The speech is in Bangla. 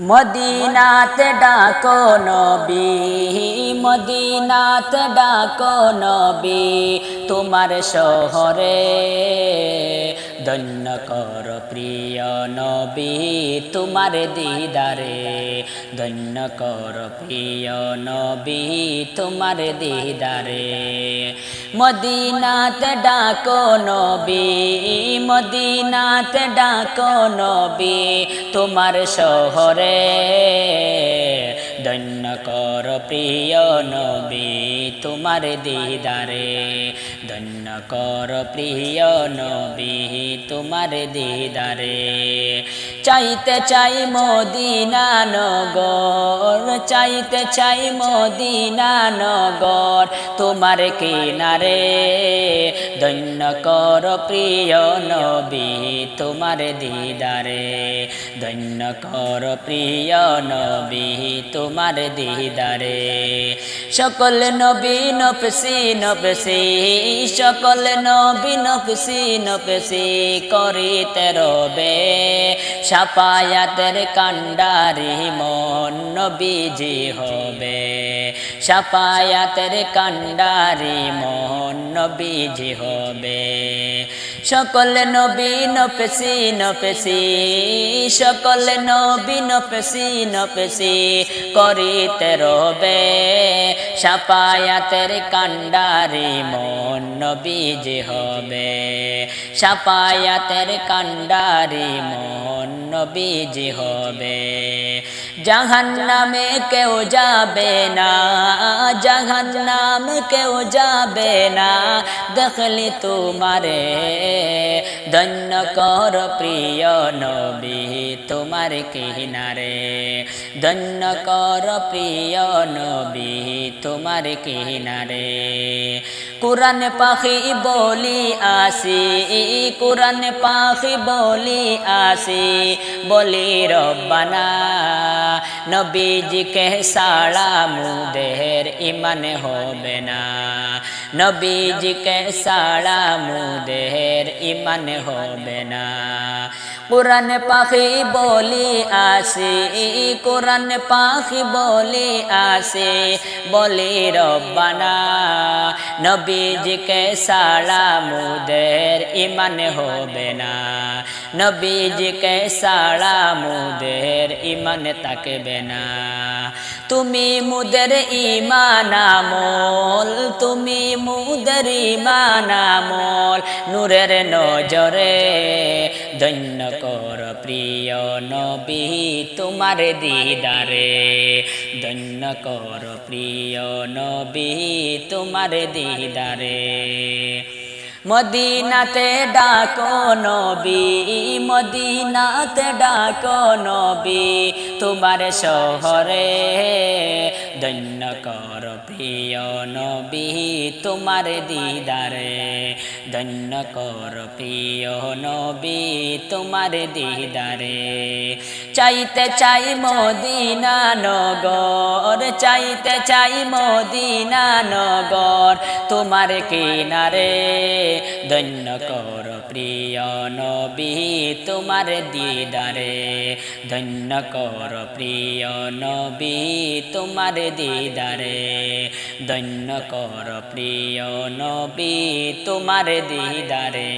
মদিনাতে ডাকো নবী মদিনাতে ডাকো নবী তোমার শহরে ধন্য কর প্রিয় নবী, তোমার দিদারে। ধন্য কর প্রিয় নবী, তোমার দিদারে। মদিনাতে ডাকো নবী, মদিনাতে ডাকো নবী, তোমার শহরে। ধন্য কর প্রিয় নবী তোমার দিদারে। ধন্য কর প্রিয় নবী তোমার দিদারে। চাইতে চাই মদিনা নগর, চাইতে চাই মদিনা নগর। তোমার কিনারে ধন্য কর প্রিয় নবী, তোমার দিদারে ধন্য কর প্রিয় নবী, তোমার দিদারে। সকল নবী নফসি নফসি সকল নবী নফসি নফসি করিতে রবে। সাপায়াতের কান্ডারি মন নবীজি হবে। সাপায়াতের কান্ডারি মন নবীজি হবে। সকল নবী নফসি নফসি সকল নবী নফসি নফসি করিতে রবে। সাপায়াতের কান্ডারি মন নবীজি হবে। সাপায়াতের কান্ডারি মন নবীজি হবে। জাহান নামে কেউ যাবে না জাহান নামে কেউ যাবে না। দেখলি তোমারে, ধন্য কর প্রিয় নবী, তোমার কিনারে। ধন্য কর প্রিয় নবী, তোমার কিনারে। কোরআন পাখি বলি আসি, কোরআন পাখি বলি আসি, বলি রব্বানা, নবীজিকে সাড়া মুদের ইমান হবে না। নবীজি নবীজিকে সাড়া মুদের ইমান হবে না। কোরআন পাখি বলি আসি, কোরআন পাখি বলি আসি, বলি রব্বানা নবীজিকে সাড়া মুদের ইমান হবে না। নবীজিকে সাড়া মুদের ইমান তাকবে না। তুমি মুদের ইমানামল তুমি মুদের ইমানামল নূরের নজরে ধন্য কর প্রিয় নবী তোমার দিদারে। ধন্য কর প্রিয় নবী তোমার দিদারে মদিনাতে ডাকো নবী মদিনাতে ডাকো নবী তোমার শহরে ধন্য কর প্রিয় নবী, তোমার দিদারে। ধন্য কর প্রিয় নবী, তোমার দিদারে। চাইতে চাই মদিনা নগর, চাইতে চাই মদিনা নগর, তোমার কিনারে। ধন্য কর প্রিয় নবী, তোমার দিদারে। ধন্য কর প্রিয় নবী, তোমার দিদারে ধন্য কর প্রিয় নবী তোমার দিদারে।